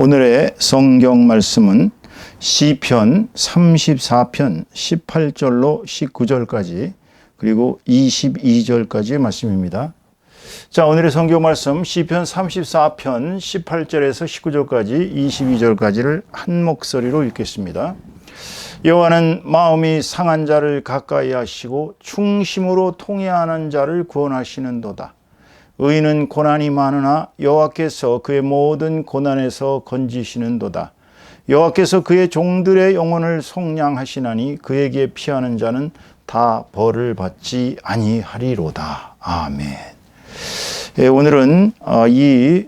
오늘의 성경 말씀은 시편 34편 18절로 19절까지 그리고 22절까지의 말씀입니다. 자, 오늘의 성경 말씀 시편 34편 18절에서 19절까지 22절까지를 한 목소리로 읽겠습니다. 여호와는 마음이 상한 자를 가까이 하시고 충심으로 통회하는 자를 구원하시는도다. 의인은 고난이 많으나 여호와께서 그의 모든 고난에서 건지시는도다. 여호와께서 그의 종들의 영혼을 속량하시나니 그에게 피하는 자는 다 벌을 받지 아니하리로다. 아멘. 예, 오늘은 어, 이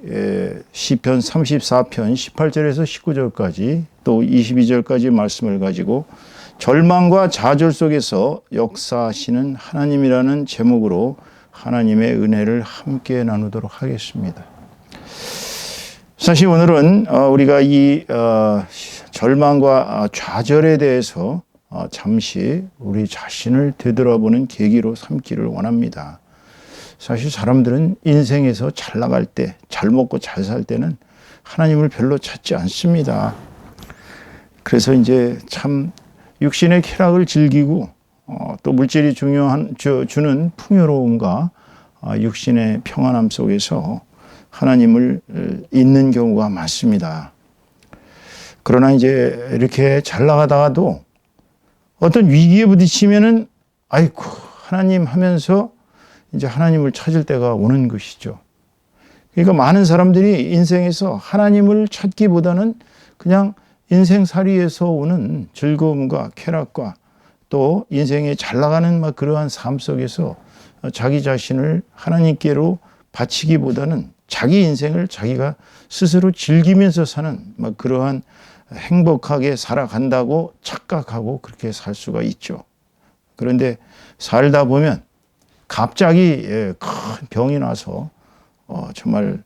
시편 34편 18절에서 19절까지 또 22절까지 말씀을 가지고 절망과 좌절 속에서 역사하시는 하나님이라는 제목으로 하나님의 은혜를 함께 나누도록 하겠습니다. 사실 오늘은 어, 우리가 이 어, 절망과 좌절에 대해서 어, 잠시 우리 자신을 되돌아보는 계기로 삼기를 원합니다. 사실 사람들은 인생에서 잘 나갈 때, 잘 먹고 잘 살 때는 하나님을 별로 찾지 않습니다. 그래서 이제 참 육신의 쾌락을 즐기고 어, 또 물질이 중요한 주, 는 풍요로움과 어, 육신의 평안함 속에서 하나님을 잊는 경우가 많습니다. 그러나 이제 이렇게 잘 나가다가도 어떤 위기에 부딪히면은 아이고 하나님 하면서 이제 하나님을 찾을 때가 오는 것이죠. 그러니까 많은 사람들이 인생에서 하나님을 찾기보다는 그냥 인생살이에서 오는 즐거움과 쾌락과 또 인생에 잘 나가는 막 그러한 삶 속에서 자기 자신을 하나님께로 바치기보다는 자기 인생을 자기가 스스로 즐기면서 사는 막 그러한 행복하게 살아간다고 착각하고 그렇게 살 수가 있죠. 그런데 살다 보면 갑자기 예, 큰 병이 나서 어, 정말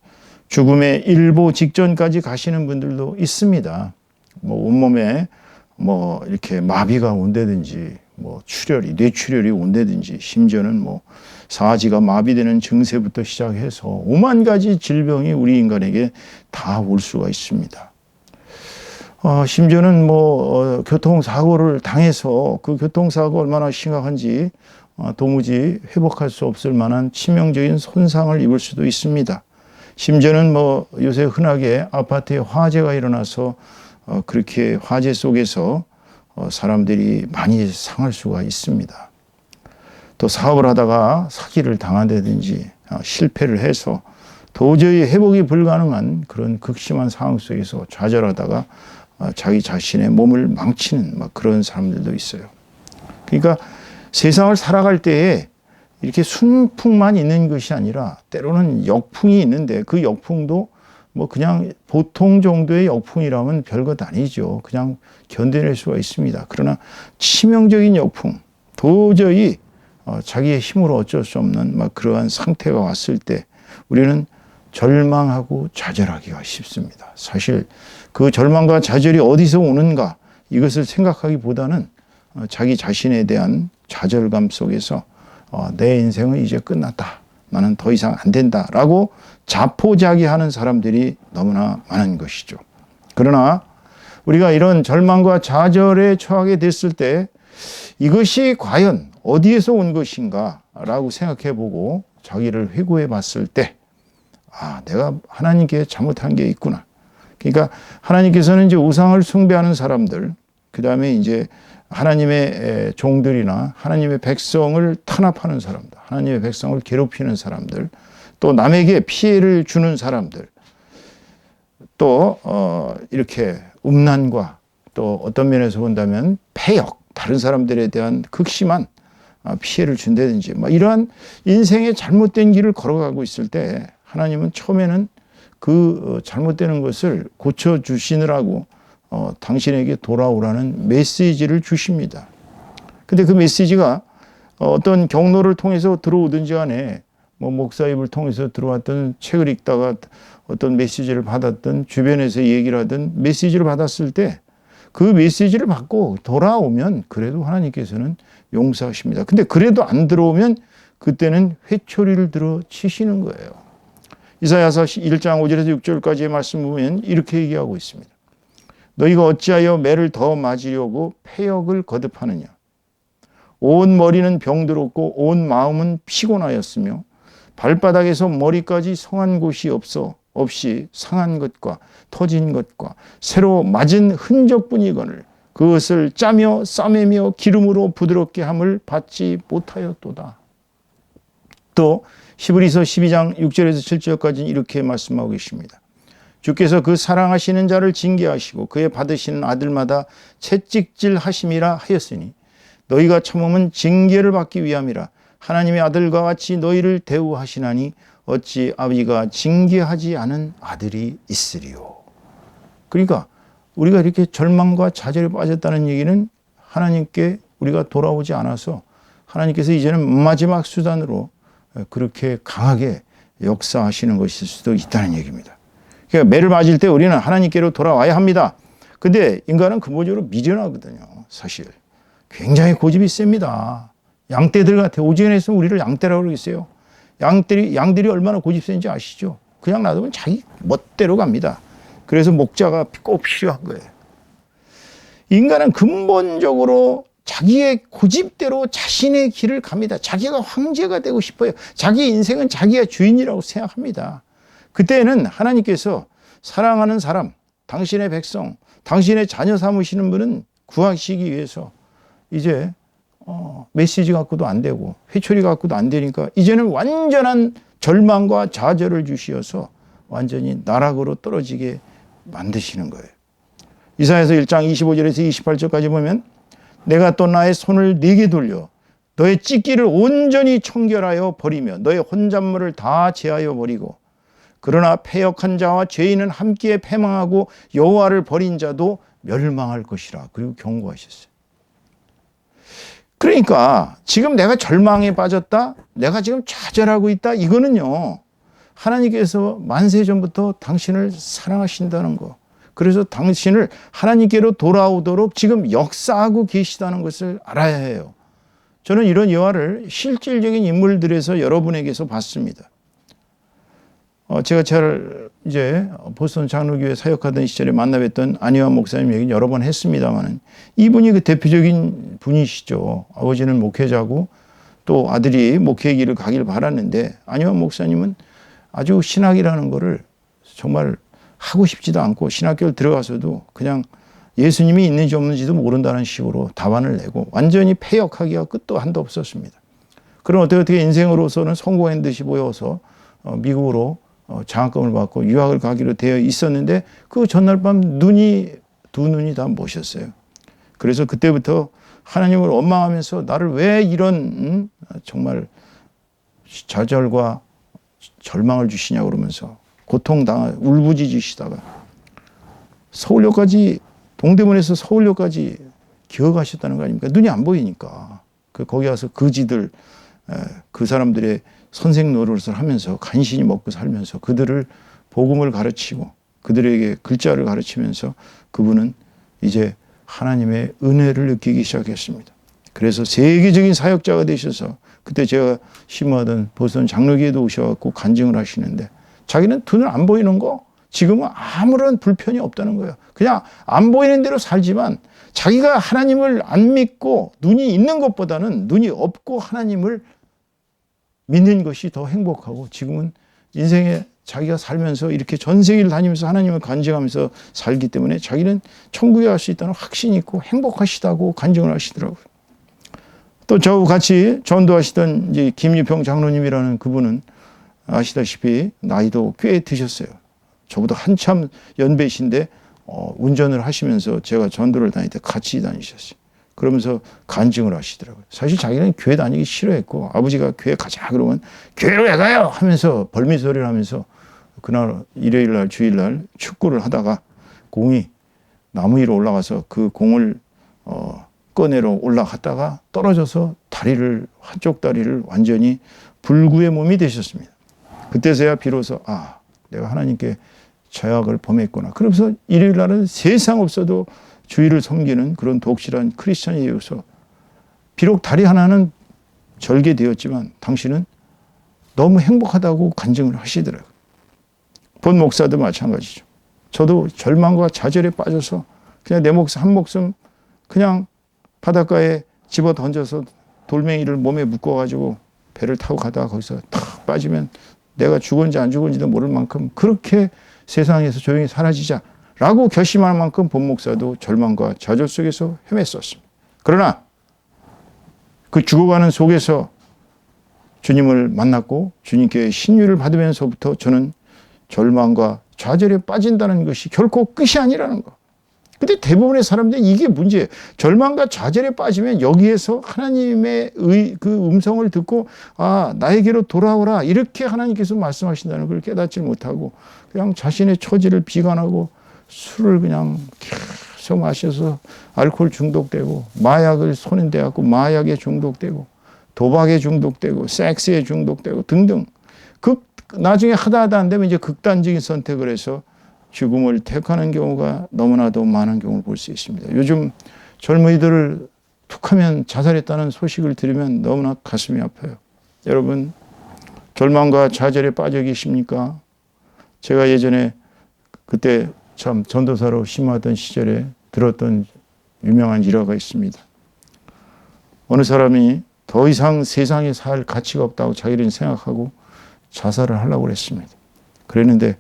죽음의 일보 직전까지 가시는 분들도 있습니다. 뭐 온몸에 뭐 이렇게 마비가 온다든지 뭐 출혈이 뇌출혈이 온다든지 심지어는 뭐 사지가 마비되는 증세부터 시작해서 오만 가지 질병이 우리 인간에게 다 올 수가 있습니다. 어, 심지어는 뭐 어, 교통사고를 당해서 그 교통사고 얼마나 심각한지 어, 도무지 회복할 수 없을 만한 치명적인 손상을 입을 수도 있습니다. 심지어는 뭐 요새 흔하게 아파트에 화재가 일어나서 어, 그렇게 화재 속에서 어, 사람들이 많이 상할 수가 있습니다. 또 사업을 하다가 사기를 당한다든지 어, 실패를 해서 도저히 회복이 불가능한 그런 극심한 상황 속에서 좌절하다가 자기 자신의 몸을 망치는 그런 사람들도 있어요. 그러니까 세상을 살아갈 때에 이렇게 순풍만 있는 것이 아니라 때로는 역풍이 있는데 그 역풍도 뭐 그냥 보통 정도의 역풍이라면 별것 아니죠. 그냥 견뎌낼 수가 있습니다. 그러나 치명적인 역풍, 도저히 어, 자기의 힘으로 어쩔 수 없는 막 그러한 상태가 왔을 때 우리는 절망하고 좌절하기가 쉽습니다. 사실 그 절망과 좌절이 어디서 오는가 이것을 생각하기보다는 어, 자기 자신에 대한 좌절감 속에서 어, 내 인생은 이제 끝났다. 나는 더 이상 안 된다라고 자포자기하는 사람들이 너무나 많은 것이죠. 그러나 우리가 이런 절망과 좌절에 처하게 됐을 때 이것이 과연 어디에서 온 것인가라고 생각해 보고 자기를 회고해 봤을 때 아, 내가 하나님께 잘못한 게 있구나. 그러니까 하나님께서는 이제 우상을 숭배하는 사람들, 그 다음에 이제 하나님의 종들이나 하나님의 백성을 탄압하는 사람들, 하나님의 백성을 괴롭히는 사람들, 또 남에게 피해를 주는 사람들, 또 어, 이렇게 음란과 또 어떤 면에서 본다면 폐역, 다른 사람들에 대한 극심한 어, 피해를 준다든지 뭐 이러한 인생의 잘못된 길을 걸어가고 있을 때 하나님은 처음에는 그 어, 잘못되는 것을 고쳐 주시느라고 어, 당신에게 돌아오라는 메시지를 주십니다. 근데 그 메시지가 어떤 경로를 통해서 들어오든지 간에 뭐 목사 입을 통해서 들어왔던 책을 읽다가 어떤 메시지를 받았던 주변에서 얘기를 하든 메시지를 받았을 때 그 메시지를 받고 돌아오면 그래도 하나님께서는 용서하십니다. 근데 그래도 안 들어오면 그때는 회초리를 들어 치시는 거예요. 이사야서 1장 5절에서 6절까지의 말씀 보면 이렇게 얘기하고 있습니다. 너희가 어찌하여 매를 더 맞으려고 폐역을 거듭하느냐 온 머리는 병들었고 온 마음은 피곤하였으며 발바닥에서 머리까지 성한 곳이 없어 없이 상한 것과 터진 것과 새로 맞은 흔적뿐이거늘 그것을 짜며 싸매며 기름으로 부드럽게 함을 받지 못하였도다. 또 히브리서 12장 6절에서 7절까지 이렇게 말씀하고 계십니다. 주께서 그 사랑하시는 자를 징계하시고 그의 받으시는 아들마다 채찍질 하심이라 하였으니 너희가 참음은 징계를 받기 위함이라 하나님의 아들과 같이 너희를 대우하시나니 어찌 아비가 징계하지 않은 아들이 있으리요. 그러니까 우리가 이렇게 절망과 좌절에 빠졌다는 얘기는 하나님께 우리가 돌아오지 않아서 하나님께서 이제는 마지막 수단으로 그렇게 강하게 역사하시는 것일 수도 있다는 얘기입니다. 그러니까 매를 맞을 때 우리는 하나님께로 돌아와야 합니다. 근데 인간은 근본적으로 미련하거든요. 사실. 굉장히 고집이 셉니다. 양떼들 같아. 오지연에서 우리를 양떼라고 그러겠어요. 양들이, 양들이 얼마나 고집센지 아시죠? 그냥 놔두면 자기 멋대로 갑니다. 그래서 목자가 꼭 필요한 거예요. 인간은 근본적으로 자기의 고집대로 자신의 길을 갑니다. 자기가 황제가 되고 싶어요. 자기 인생은 자기가 주인이라고 생각합니다. 그때는 하나님께서 사랑하는 사람, 당신의 백성, 당신의 자녀 삼으시는 분은 구하시기 위해서 이제 어, 메시지 갖고도 안 되고 회초리 갖고도 안 되니까 이제는 완전한 절망과 좌절을 주시어서 완전히 나락으로 떨어지게 만드시는 거예요. 이사에서 1장 25절에서 28절까지 보면 내가 또 나의 손을 네게 돌려 너의 찢기를 온전히 청결하여 버리며 너의 혼잣물을 다 제하여 버리고 그러나 패역한 자와 죄인은 함께 패망하고 여호와를 버린 자도 멸망할 것이라 그리고 경고하셨어요. 그러니까 지금 내가 절망에 빠졌다, 내가 지금 좌절하고 있다, 이거는요, 하나님께서 만세 전부터 당신을 사랑하신다는 거. 그래서 당신을 하나님께로 돌아오도록 지금 역사하고 계시다는 것을 알아야 해요. 저는 이런 여화를 실질적인 인물들에서 여러분에게서 봤습니다. 어, 제가 잘 이제 보스턴 장로교회 사역하던 시절에 만나뵀던 안희환 목사님 얘기 여러 번 했습니다만은 이분이 그 대표적인 분이시죠. 아버지는 목회자고 또 아들이 목회 길을 가길 바랐는데 안희환 목사님은 아주 신학이라는 거를 정말 하고 싶지도 않고 신학교를 들어가서도 그냥 예수님이 있는지 없는지도 모른다는 식으로 답안을 내고 완전히 폐역하기가 끝도 한도 없었습니다. 그럼 어떻게 어떻게 인생으로서는 성공한 듯이 보여서 어, 미국으로 어, 장학금을 받고 유학을 가기로 되어 있었는데 그 전날 밤 눈이 두 눈이 다 모셨어요. 그래서 그때부터 하나님을 원망하면서 나를 왜 이런 음? 정말 좌절과 절망을 주시냐 그러면서 고통 당하 울부짖으시다가 서울역까지 동대문에서 서울역까지 기어가셨다는 거 아닙니까? 눈이 안 보이니까. 그 거기 가서 그지들 그 사람들의 선생 노릇을 하면서 간신히 먹고 살면서 그들을 복음을 가르치고 그들에게 글자를 가르치면서 그분은 이제 하나님의 은혜를 느끼기 시작했습니다. 그래서 세계적인 사역자가 되셔서 그때 제가 심호하던 보선 장로교에도 오셔갖고 간증을 하시는데 자기는 눈을 안 보이는 거 지금은 아무런 불편이 없다는 거예요. 그냥 안 보이는 대로 살지만 자기가 하나님을 안 믿고 눈이 있는 것보다는 눈이 없고 하나님을 믿는 것이 더 행복하고 지금은 인생에 자기가 살면서 이렇게 전 세계를 다니면서 하나님을 간증하면서 살기 때문에 자기는 천국에 갈 수 있다는 확신이 있고 행복하시다고 간증을 하시더라고요. 또 저하고 같이 전도하시던 이제 김유평 장로님이라는 그분은 아시다시피 나이도 꽤 드셨어요. 저보다 한참 연배신데 어, 운전을 하시면서 제가 전도를 다닐 때 같이 다니셨어요. 그러면서 간증을 하시더라고요. 사실 자기는 교회 다니기 싫어했고 아버지가 교회 가자 그러면 교회를 왜 가요? 하면서 벌미 소리를 하면서 그날 일요일 날 주일 날 축구를 하다가 공이 나무 위로 올라가서 그 공을 어, 꺼내러 올라갔다가 떨어져서 다리를 한쪽 다리를 완전히 불구의 몸이 되셨습니다. 그때서야 비로소 아 내가 하나님께 저약을 범했구나. 그러면서 일요일 날은 세상 없어도 주의를 섬기는 그런 독실한 크리스천이어서 비록 다리 하나는 절개되었지만 당신은 너무 행복하다고 간증을 하시더라고요. 본 목사도 마찬가지죠. 저도 절망과 좌절에 빠져서 그냥 내 목숨 한 목숨 그냥 바닷가에 집어 던져서 돌멩이를 몸에 묶어가지고 배를 타고 가다가 거기서 탁 빠지면 내가 죽은지 안 죽은지도 모를 만큼 그렇게 세상에서 조용히 사라지자 라고 결심할 만큼 본 목사도 절망과 좌절 속에서 헤맸었습니다. 그러나 그 죽어가는 속에서 주님을 만났고 주님께 신유를 받으면서부터 저는 절망과 좌절에 빠진다는 것이 결코 끝이 아니라는 거. 근데 대부분의 사람들이 이게 문제예요. 절망과 좌절에 빠지면 여기에서 하나님의 의, 그 음성을 듣고 아, 나에게로 돌아오라. 이렇게 하나님께서 말씀하신다는 걸 깨닫지 못하고 그냥 자신의 처지를 비관하고 술을 그냥 계속 마셔서 알코올 중독되고 마약을 손에 대갖고 마약에 중독되고 도박에 중독되고 섹스에 중독되고 등등 극 나중에 하다 하다 안 되면 이제 극단적인 선택을 해서 죽음을 택하는 경우가 너무나도 많은 경우를 볼 수 있습니다. 요즘 젊은이들을 툭하면 자살했다는 소식을 들으면 너무나 가슴이 아파요. 여러분 절망과 좌절에 빠져 계십니까? 제가 예전에 그때 참 전도사로 심하던 시절에 들었던 유명한 일화가 있습니다. 어느 사람이 더 이상 세상에 살 가치가 없다고 자기는 생각하고 자살을 하려고 그랬습니다. 그랬는데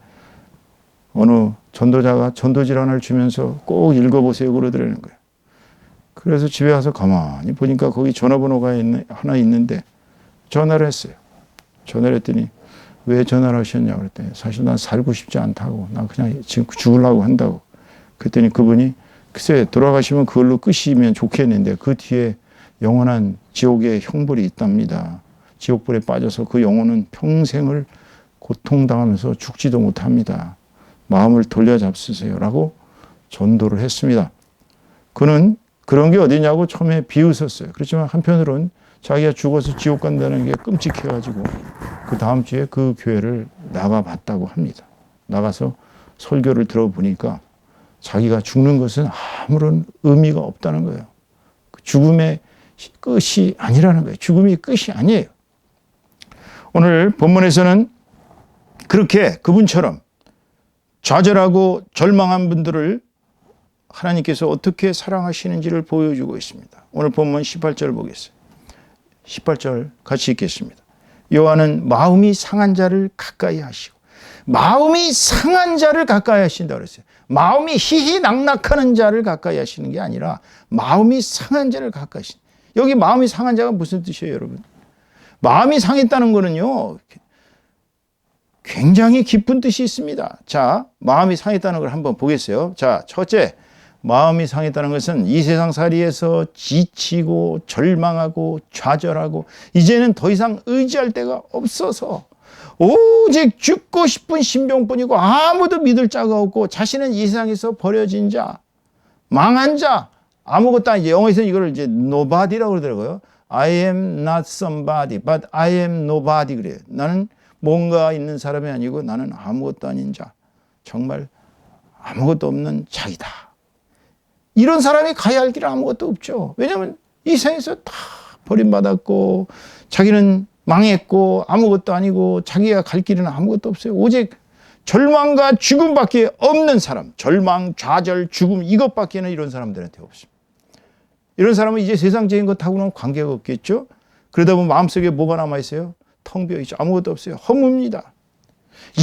어느 전도자가 전도 질환을 주면서 꼭 읽어보세요 그러더라는 거예요. 그래서 집에 와서 가만히 보니까 거기 전화번호가 있는, 하나 있는데 전화를 했어요. 전화를 했더니 왜 전화를 하셨냐고 그랬더니 사실 난 살고 싶지 않다고 나 그냥 지금 죽으려고 한다고 그랬더니 그분이 글쎄 돌아가시면 그걸로 끝이면 좋겠는데 그 뒤에 영원한 지옥의 형벌이 있답니다. 지옥불에 빠져서 그 영혼은 평생을 고통당하면서 죽지도 못합니다. 마음을 돌려잡수세요라고 전도를 했습니다. 그는 그런 게 어디냐고 처음에 비웃었어요. 그렇지만 한편으로는 자기가 죽어서 지옥 간다는 게 끔찍해가지고 그 다음 주에 그 교회를 나가봤다고 합니다. 나가서 설교를 들어보니까 자기가 죽는 것은 아무런 의미가 없다는 거예요. 그 죽음의 끝이 아니라는 거예요. 죽음이 끝이 아니에요. 오늘 본문에서는 그렇게 그분처럼 좌절하고 절망한 분들을 하나님께서 어떻게 사랑하시는지를 보여주고 있습니다. 오늘 본문 18절 보겠어요. 18절 같이 읽겠습니다. 요한은 마음이 상한 자를 가까이 하시고 마음이 상한 자를 가까이 하신다 그랬어요. 마음이 희희낙낙하는 자를 가까이 하시는 게 아니라 마음이 상한 자를 가까이 하신. 여기 마음이 상한 자가 무슨 뜻이에요, 여러분? 마음이 상했다는 거는요. 굉장히 깊은 뜻이 있습니다. 자, 마음이 상했다는 걸 한번 보겠어요. 자, 첫째, 마음이 상했다는 것은 이 세상 살이에서 지치고 절망하고 좌절하고 이제는 더 이상 의지할 데가 없어서 오직 죽고 싶은 신병뿐이고 아무도 믿을 자가 없고 자신은 이 세상에서 버려진 자, 망한 자, 아무것도 아니지. 영어에서는 이걸 이제 nobody라고 그러더라고요. I am not somebody, but I am nobody 그래요. 나는 뭔가 있는 사람이 아니고 나는 아무것도 아닌 자. 정말 아무것도 없는 자이다. 이런 사람이 가야 할 길은 아무것도 없죠. 왜냐하면 이 세상에서 다 버림받았고 자기는 망했고 아무것도 아니고 자기가 갈 길은 아무것도 없어요. 오직 절망과 죽음밖에 없는 사람. 절망, 좌절, 죽음 이것밖에는 이런 사람들한테 없습니다. 이런 사람은 이제 세상적인 것하고는 관계가 없겠죠. 그러다 보면 마음속에 뭐가 남아 있어요? 텅 비어 있죠. 아무것도 없어요. 허무입니다.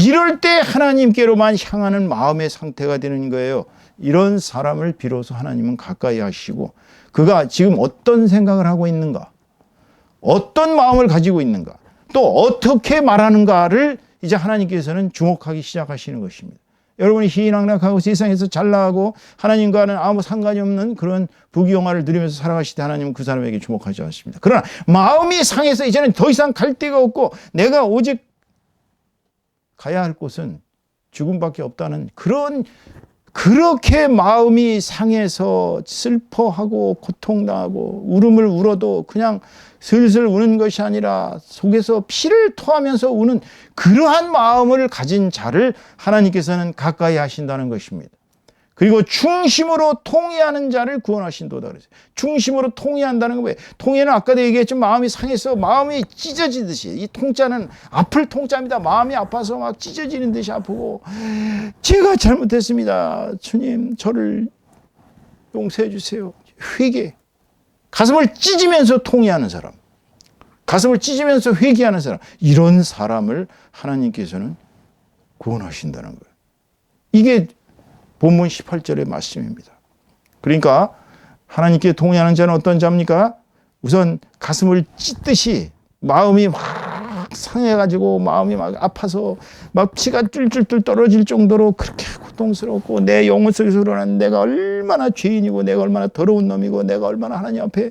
이럴 때 하나님께로만 향하는 마음의 상태가 되는 거예요. 이런 사람을 비로소 하나님은 가까이 하시고 그가 지금 어떤 생각을 하고 있는가? 어떤 마음을 가지고 있는가? 또 어떻게 말하는가를 이제 하나님께서는 주목하기 시작하시는 것입니다. 여러분이 희낙낙하고 세상에서 잘 나가고 하나님과는 아무 상관이 없는 그런 부귀영화를 누리면서 살아가실 때 하나님은 그 사람에게 주목하지 않습니다. 그러나 마음이 상해서 이제는 더 이상 갈 데가 없고 내가 오직 가야 할 곳은 죽음밖에 없다는 그런 그렇게 마음이 상해서 슬퍼하고 고통당하고 울음을 울어도 그냥 슬슬 우는 것이 아니라 속에서 피를 토하면서 우는 그러한 마음을 가진 자를 하나님께서는 가까이 하신다는 것입니다. 그리고 중심으로 통해하는 자를 구원하신도다 그랬어요. 중심으로 통해한다는 건 왜? 통해는 아까도 얘기했지만 마음이 상해서 마음이 찢어지듯이 이 통자는 아플 통자입니다. 마음이 아파서 막 찢어지는 듯이 아프고 제가 잘못했습니다. 주님 저를 용서해 주세요. 회개. 가슴을 찢으면서 통해하는 사람. 가슴을 찢으면서 회개하는 사람. 이런 사람을 하나님께서는 구원하신다는 거예요. 이게 본문 18절의 말씀입니다. 그러니까 하나님께 동의하는 자는 어떤 자입니까? 우선 가슴을 찢듯이 마음이 막 상해가지고 마음이 막 아파서 막 피가 쫄쫄쫄 떨어질 정도로 그렇게 고통스럽고 내 영혼 속에서 일어난 내가 얼마나 죄인이고 내가 얼마나 더러운 놈이고 내가 얼마나 하나님 앞에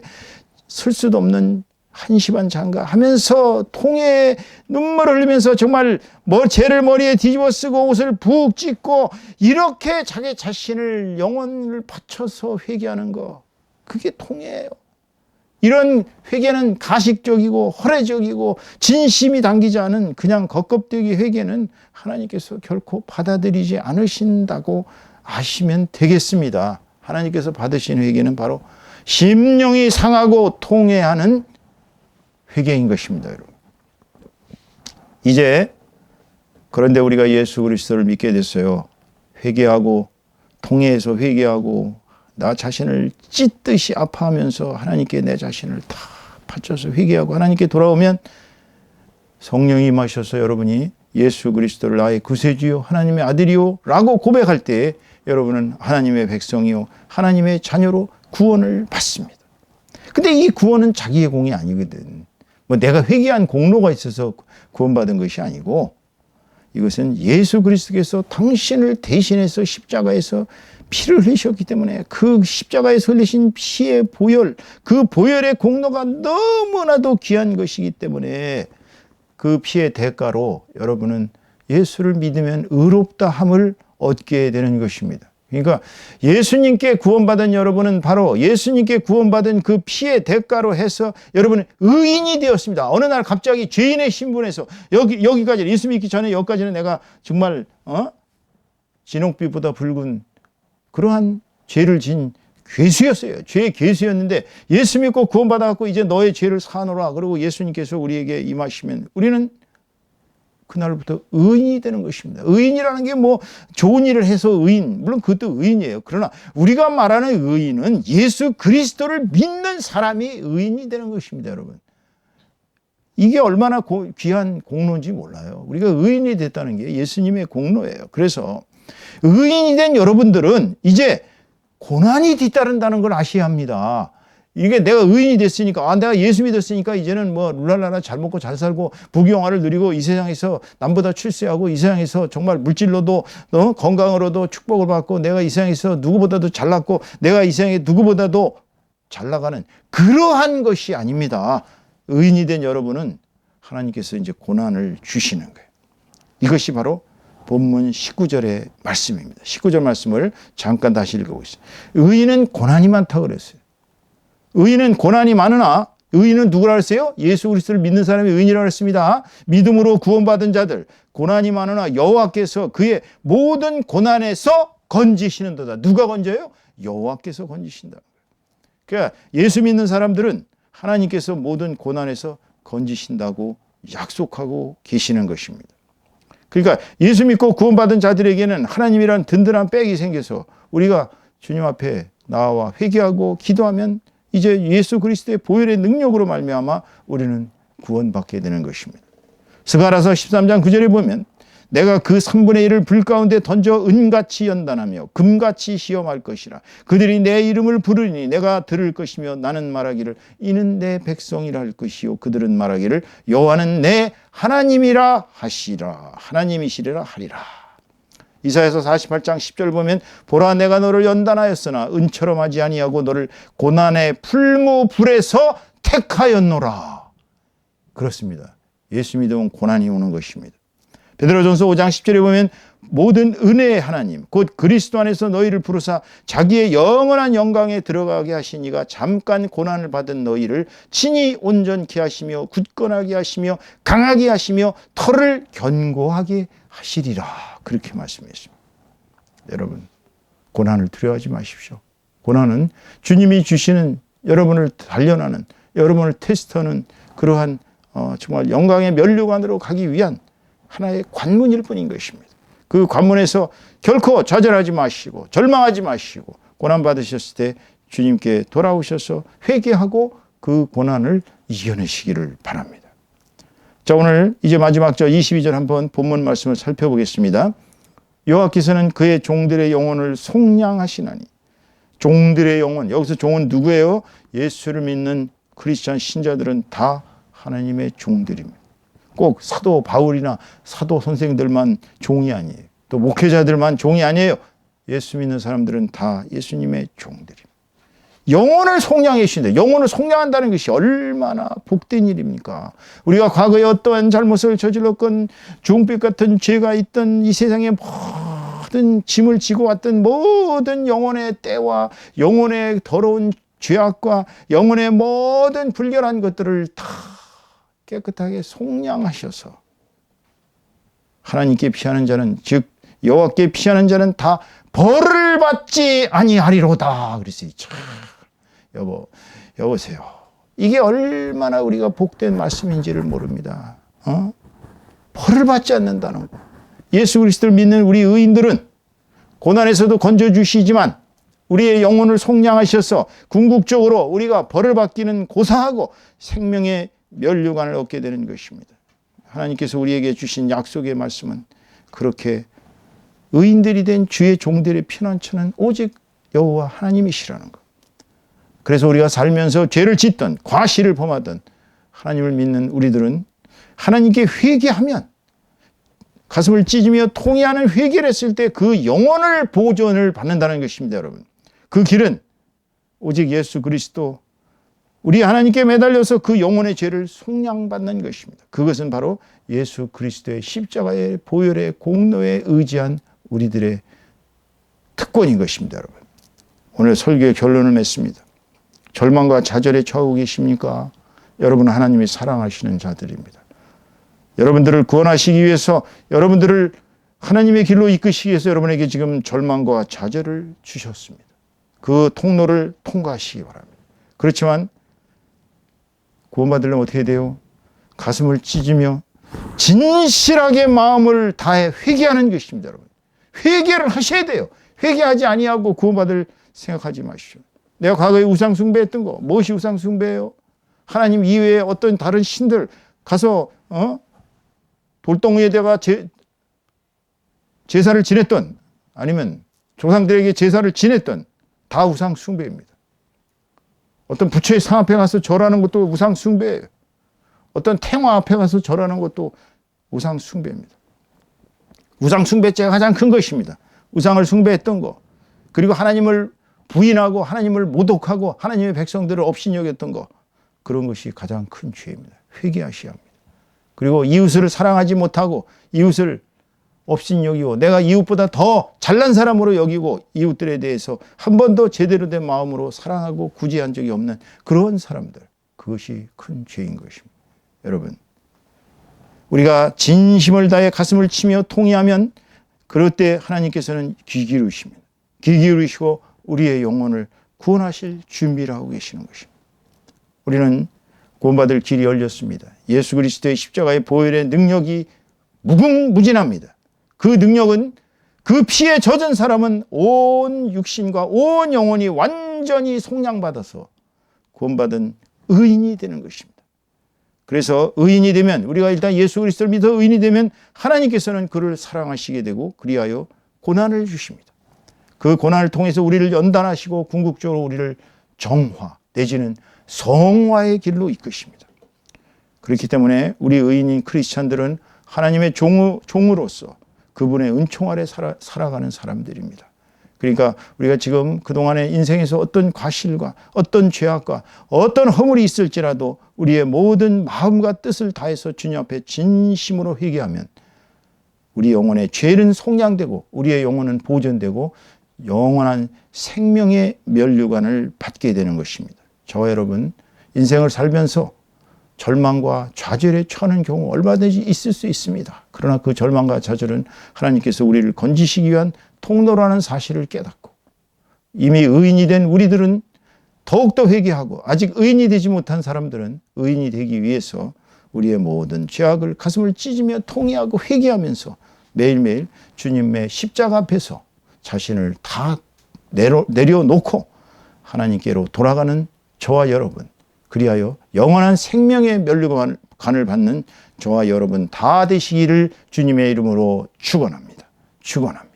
설 수도 없는 한심한 장가 하면서 통에 눈물을 흘리면서 정말 뭐 죄를 머리에 뒤집어 쓰고 옷을 푹 찢고 이렇게 자기 자신을 영혼을 바쳐서 회개하는 거 그게 통이에요. 이런 회개는 가식적이고 허례적이고 진심이 담기지 않은 그냥 겉껍데기 회개는 하나님께서 결코 받아들이지 않으신다고 아시면 되겠습니다. 하나님께서 받으신 회개는 바로 심령이 상하고 통해하는 회개인 것입니다, 여러분. 이제 그런데 우리가 예수 그리스도를 믿게 됐어요. 회개하고 통해서 회개하고 나 자신을 찢듯이 아파하면서 하나님께 내 자신을 다 바쳐서 회개하고 하나님께 돌아오면 성령이 임하셔서 여러분이 예수 그리스도를 나의 구세주요 하나님의 아들이요 라고 고백할 때 여러분은 하나님의 백성이요 하나님의 자녀로 구원을 받습니다. 근데 이 구원은 자기의 공이 아니거든. 뭐 내가 회개한 공로가 있어서 구원받은 것이 아니고 이것은 예수 그리스도께서 당신을 대신해서 십자가에서 피를 흘리셨기 때문에 그 십자가에서 흘리신 피의 보혈, 그 보혈의 공로가 너무나도 귀한 것이기 때문에 그 피의 대가로 여러분은 예수를 믿으면 의롭다 함을 얻게 되는 것입니다. 그러니까 예수님께 구원받은 여러분은 바로 예수님께 구원받은 그 피의 대가로 해서 여러분은 의인이 되었습니다. 어느 날 갑자기 죄인의 신분에서 여기 여기까지 예수 믿기 전에 여기까지는 내가 정말 어? 진홍빛보다 붉은 그러한 죄를 진 괴수였어요. 죄의 괴수였는데 예수 믿고 구원받아 갖고 이제 너의 죄를 사노라. 그리고 예수님께서 우리에게 임하시면 우리는 그날부터 의인이 되는 것입니다. 의인이라는 게 뭐 좋은 일을 해서 의인, 물론 그것도 의인이에요. 그러나 우리가 말하는 의인은 예수 그리스도를 믿는 사람이 의인이 되는 것입니다, 여러분. 이게 얼마나 고, 귀한 공로인지 몰라요. 우리가 의인이 됐다는 게 예수님의 공로예요. 그래서 의인이 된 여러분들은 이제 고난이 뒤따른다는 걸 아셔야 합니다. 이게 내가 의인이 됐으니까, 아, 내가 예수 믿었으니까 이제는 뭐 룰랄라라 잘 먹고 잘 살고 부귀영화를 누리고 이 세상에서 남보다 출세하고 이 세상에서 정말 물질로도 어, 건강으로도 축복을 받고 내가 이 세상에서 누구보다도 잘났고 내가 이 세상에 누구보다도 잘 나가는 그러한 것이 아닙니다. 의인이 된 여러분은 하나님께서 이제 고난을 주시는 거예요. 이것이 바로 본문 19절의 말씀입니다. 19절 말씀을 잠깐 다시 읽어보겠습니다. 의인은 고난이 많다고 그랬어요. 의인은 고난이 많으나 의인은 누구라 했어요? 예수 그리스도를 믿는 사람이 의인이라고 했습니다. 믿음으로 구원받은 자들 고난이 많으나 여호와께서 그의 모든 고난에서 건지시는도다. 누가 건져요? 여호와께서 건지신다. 그러니까 예수 믿는 사람들은 하나님께서 모든 고난에서 건지신다고 약속하고 계시는 것입니다. 그러니까 예수 믿고 구원받은 자들에게는 하나님이란 든든한 백이 생겨서 우리가 주님 앞에 나와 회개하고 기도하면 이제 예수 그리스도의 보혈의 능력으로 말미암아 우리는 구원받게 되는 것입니다. 스가라서 13장 9절에 보면 내가 그 3분의 1을 불 가운데 던져 은같이 연단하며 금같이 시험할 것이라. 그들이 내 이름을 부르니 내가 들을 것이며 나는 말하기를 이는 내 백성이라 할 것이요 그들은 말하기를 여호와는 내 하나님이라 하시라. 하나님이시리라 하리라 이사에서 48장 10절 보면 보라 내가 너를 연단하였으나 은처럼 하지 아니하고 너를 고난의 풀무 불에서 택하였노라. 그렇습니다. 예수 믿으면 고난이 오는 것입니다. 베드로전서 5장 10절에 보면 모든 은혜의 하나님 곧 그리스도 안에서 너희를 부르사 자기의 영원한 영광에 들어가게 하시니가 잠깐 고난을 받은 너희를 친히 온전케 하시며 굳건하게 하시며 강하게 하시며 털을 견고하게 하시리라 그렇게 말씀했습니다. 여러분 고난을 두려워하지 마십시오. 고난은 주님이 주시는 여러분을 단련하는 여러분을 테스트하는 그러한 어, 정말 영광의 면류관으로 가기 위한 하나의 관문일 뿐인 것입니다. 그 관문에서 결코 좌절하지 마시고 절망하지 마시고 고난 받으셨을 때 주님께 돌아오셔서 회개하고 그 고난을 이겨내시기를 바랍니다. 자, 오늘 이제 마지막 절 22절 한번 본문 말씀을 살펴보겠습니다. 여호와께서는 그의 종들의 영혼을 속량하시나니 종들의 영혼 여기서 종은 누구예요? 예수를 믿는 크리스천 신자들은 다 하나님의 종들입니다. 꼭 사도 바울이나 사도 선생들만 종이 아니에요. 또 목회자들만 종이 아니에요. 예수 믿는 사람들은 다 예수님의 종들입니다. 영혼을 속량해 주신다. 영혼을 속량한다는 것이 얼마나 복된 일입니까? 우리가 과거에 어떠한 잘못을 저질렀건 중빛 같은 죄가 있던 이 세상에 모든 짐을 지고 왔던 모든 영혼의 때와 영혼의 더러운 죄악과 영혼의 모든 불결한 것들을 다 깨끗하게 속량하셔서 하나님께 피하는 자는 즉 여호와께 피하는 자는 다 벌을 받지 아니하리로다. 그랬어요. 참 여보 여보세요. 이게 얼마나 우리가 복된 말씀인지를 모릅니다. 어? 벌을 받지 않는다는 거. 예수 그리스도를 믿는 우리 의인들은 고난에서도 건져 주시지만 우리의 영혼을 속량하셔서 궁극적으로 우리가 벌을 받기는 고사하고 생명의 면류관을 얻게 되는 것입니다. 하나님께서 우리에게 주신 약속의 말씀은 그렇게 의인들이 된 주의 종들의 피난처는 오직 여호와 하나님이시라는 것. 그래서 우리가 살면서 죄를 짓던 과실을 범하던 하나님을 믿는 우리들은 하나님께 회개하면 가슴을 찢으며 통회하는 회개를 했을 때 그 영혼을 보존을 받는다는 것입니다, 여러분. 그 길은 오직 예수 그리스도 우리 하나님께 매달려서 그 영혼의 죄를 속량받는 것입니다. 그것은 바로 예수 그리스도의 십자가의 보혈의 공로에 의지한 우리들의 특권인 것입니다, 여러분. 오늘 설교의 결론을 맺습니다. 절망과 좌절에 처하고 계십니까? 여러분은 하나님이 사랑하시는 자들입니다. 여러분들을 구원하시기 위해서 여러분들을 하나님의 길로 이끄시기 위해서 여러분에게 지금 절망과 좌절을 주셨습니다. 그 통로를 통과하시기 바랍니다. 그렇지만 구원받으려면 어떻게 돼요? 가슴을 찢으며 진실하게 마음을 다해 회개하는 것입니다, 여러분. 회개를 하셔야 돼요. 회개하지 아니하고 구원받을 생각하지 마시오. 내가 과거에 우상 숭배했던 거 무엇이 우상 숭배예요? 하나님 이외에 어떤 다른 신들 가서 어? 돌덩이에다가 제, 제사를 지냈던 아니면 조상들에게 제사를 지냈던 다 우상 숭배입니다. 어떤 부처의 상 앞에 가서 절하는 것도 우상 숭배예요. 어떤 탱화 앞에 가서 절하는 것도 우상 숭배입니다. 우상 숭배죄가 가장 큰 것입니다. 우상을 숭배했던 거. 그리고 하나님을 부인하고 하나님을 모독하고 하나님의 백성들을 업신여겼던 거. 그런 것이 가장 큰 죄입니다. 회개하셔야 합니다. 그리고 이웃을 사랑하지 못하고 이웃을 없인 여기고 내가 이웃보다 더 잘난 사람으로 여기고 이웃들에 대해서 한 번도 제대로 된 마음으로 사랑하고 구제한 적이 없는 그런 사람들. 그것이 큰 죄인 것입니다. 여러분, 우리가 진심을 다해 가슴을 치며 통의하면 그럴 때 하나님께서는 귀 기울이십니다. 귀 기울이시고 우리의 영혼을 구원하실 준비를 하고 계시는 것입니다. 우리는 구원받을 길이 열렸습니다. 예수 그리스도의 십자가의 보혈의 능력이 무궁무진합니다. 그 능력은 그 피에 젖은 사람은 온 육신과 온 영혼이 완전히 속량받아서 구원받은 의인이 되는 것입니다. 그래서 의인이 되면 우리가 일단 예수 그리스도를 믿어 의인이 되면 하나님께서는 그를 사랑하시게 되고 그리하여 고난을 주십니다. 그 고난을 통해서 우리를 연단하시고 궁극적으로 우리를 정화 내지는 성화의 길로 이끄십니다. 그렇기 때문에 우리 의인인 크리스찬들은 하나님의 종, 종으로서 그분의 은총 아래 살아, 살아가는 사람들입니다. 그러니까 우리가 지금 그동안의 인생에서 어떤 과실과 어떤 죄악과 어떤 허물이 있을지라도 우리의 모든 마음과 뜻을 다해서 주님 앞에 진심으로 회개하면 우리 영혼의 죄는 속량되고 우리의 영혼은 보존되고 영원한 생명의 면류관을 받게 되는 것입니다. 저와 여러분 인생을 살면서 절망과 좌절에 처하는 경우 얼마든지 있을 수 있습니다. 그러나 그 절망과 좌절은 하나님께서 우리를 건지시기 위한 통로라는 사실을 깨닫고 이미 의인이 된 우리들은 더욱더 회개하고 아직 의인이 되지 못한 사람들은 의인이 되기 위해서 우리의 모든 죄악을 가슴을 찢으며 통회하고 회개하면서 매일매일 주님의 십자가 앞에서 자신을 다 내려, 내려놓고 하나님께로 돌아가는 저와 여러분 그리하여 영원한 생명의 면류관을 받는 저와 여러분 다 되시기를 주님의 이름으로 축원합니다. 축원합니다.